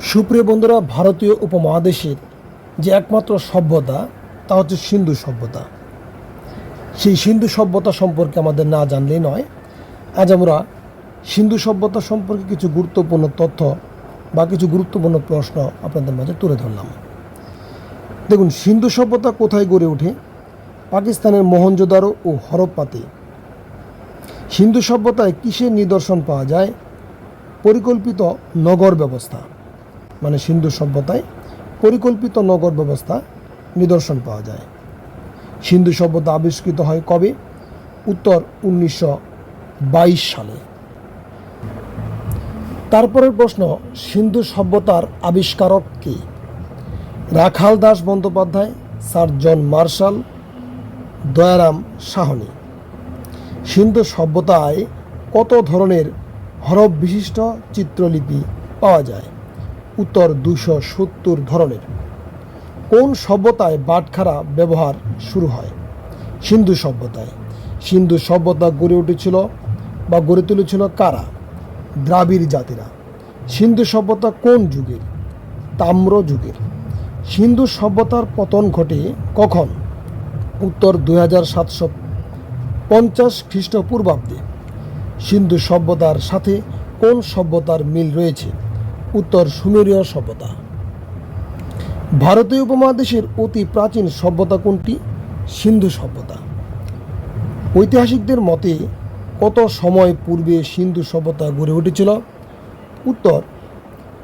সুপ্রিয় বন্ধুরা, ভারতীয় উপমহাদেশের যে একমাত্র সভ্যতা, তা হচ্ছে সিন্ধু সভ্যতা। সেই সিন্ধু সভ্যতা সম্পর্কে আমাদের না জানলেই নয়, আজ আমরা সিন্ধু সভ্যতা সম্পর্কে কিছু গুরুত্বপূর্ণ তথ্য বা কিছু গুরুত্বপূর্ণ প্রশ্ন আপনাদের মাঝে তুলে ধরলাম। দেখুন, সিন্ধু সভ্যতা কোথায় গড়ে ওঠে? পাকিস্তানের মোহনজোদারো ও হরপ্পাতে। সিন্ধু সভ্যতায় কিসের নিদর্শন পাওয়া যায়? পরিকল্পিত নগর ব্যবস্থা। মানে সিন্ধু সভ্যতায় পরিকল্পিত নগর ব্যবস্থা নিদর্শন পাওয়া যায়। সিন্ধু সভ্যতা আবিষ্কৃত হয় কবে? উত্তর উনিশশো বাইশ সালে। তারপরের প্রশ্ন, সিন্ধু সভ্যতার আবিষ্কারক কে? Rakhal Das Bandyopadhyay, sir John Marshall, Dayaram Sahni. Sindhu সভ্যতায় কত ধরনের হরফ বিশিষ্ট চিত্রলিপি পাওয়া যায়? উত্তর দুশো সত্তর ধরনের। কোন সভ্যতায় বাটখারা ব্যবহার শুরু হয়? সিন্ধু সভ্যতায়। সিন্ধু সভ্যতা গড়ে উঠেছিল বা গড়ে তুলেছিল কারা? দ্রাবিড় জাতিরা। সিন্ধু সভ্যতা কোন যুগের? তাম্র যুগের। সিন্ধু সভ্যতার পতন ঘটে কখন? উত্তর দুই হাজার সাতশো পঞ্চাশ খ্রিস্টপূর্বাব্দে। সিন্ধু সভ্যতার সাথে কোন সভ্যতার মিল রয়েছে? উত্তর সুমেরীয় সভ্যতা। ভারতীয় উপমহাদেশের অতি প্রাচীন সভ্যতা কোনটি? সিন্ধু সভ্যতা। ঐতিহাসিকদের মতে, কত সময় পূর্বে সিন্ধু সভ্যতা গড়ে উঠেছিল? উত্তর,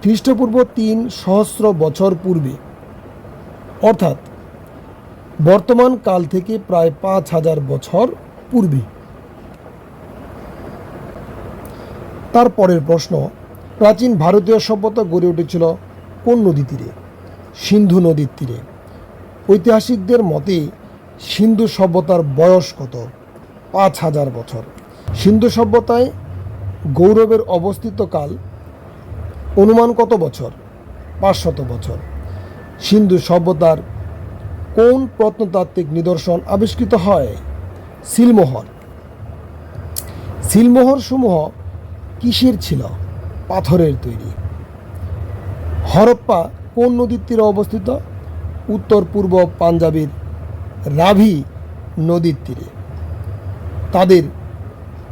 খ্রিস্টপূর্ব তিন সহস্র বছর পূর্বে। অর্থাৎ, বর্তমান কাল থেকে প্রায় পাঁচ হাজার বছর পূর্বে। তারপরের প্রশ্ন প্রাচীন ভারতীয় সভ্যতা গড়ে উঠেছিল কোন নদী তীরে? সিন্ধু নদীর তীরে। ঐতিহাসিকদের মতে সিন্ধু সভ্যতার বয়স কত? পাঁচ হাজার বছর। সিন্ধু সভ্যতায় গৌরবের অবস্থিত কাল অনুমান কত বছর? পাঁচশত বছর। সিন্ধু সভ্যতার কোন প্রত্নতাত্ত্বিক নিদর্শন আবিষ্কৃত হয়? সিলমোহর। সিলমোহর সমূহ কিসের ছিল? পাথরের তৈরি। হরপ্পা কোন নদীর তীরে অবস্থিত? উত্তর, পূর্ব পাঞ্জাবের রাভি নদীর তীরে। তাদের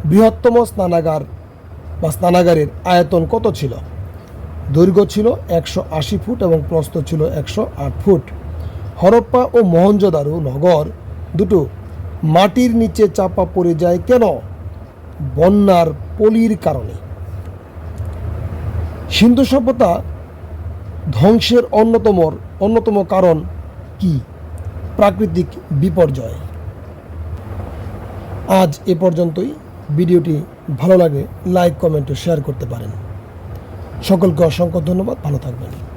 বৃহত্তম স্নানাগার বা স্নানাগারের আয়তন কত ছিল? দৈর্ঘ্য ছিল একশো আশি ফুট এবং প্রস্থ ছিল একশো আট ফুট। হরপ্পা ও মোহনজোদারো নগর দুটো মাটির নিচে চাপা পড়ে যায় কেন? বন্যার পলির কারণে। সিন্ধু সভ্যতা ধ্বংসের অন্যতম অন্যতম কারণ কি? প্রাকৃতিক বিপর্যয়। আজ এ পর্যন্তই। ভিডিওটি ভালো লাগে লাইক, কমেন্ট ও শেয়ার করতে পারেন। সকলকে অসংখ্য ধন্যবাদ। ভালো থাকবেন।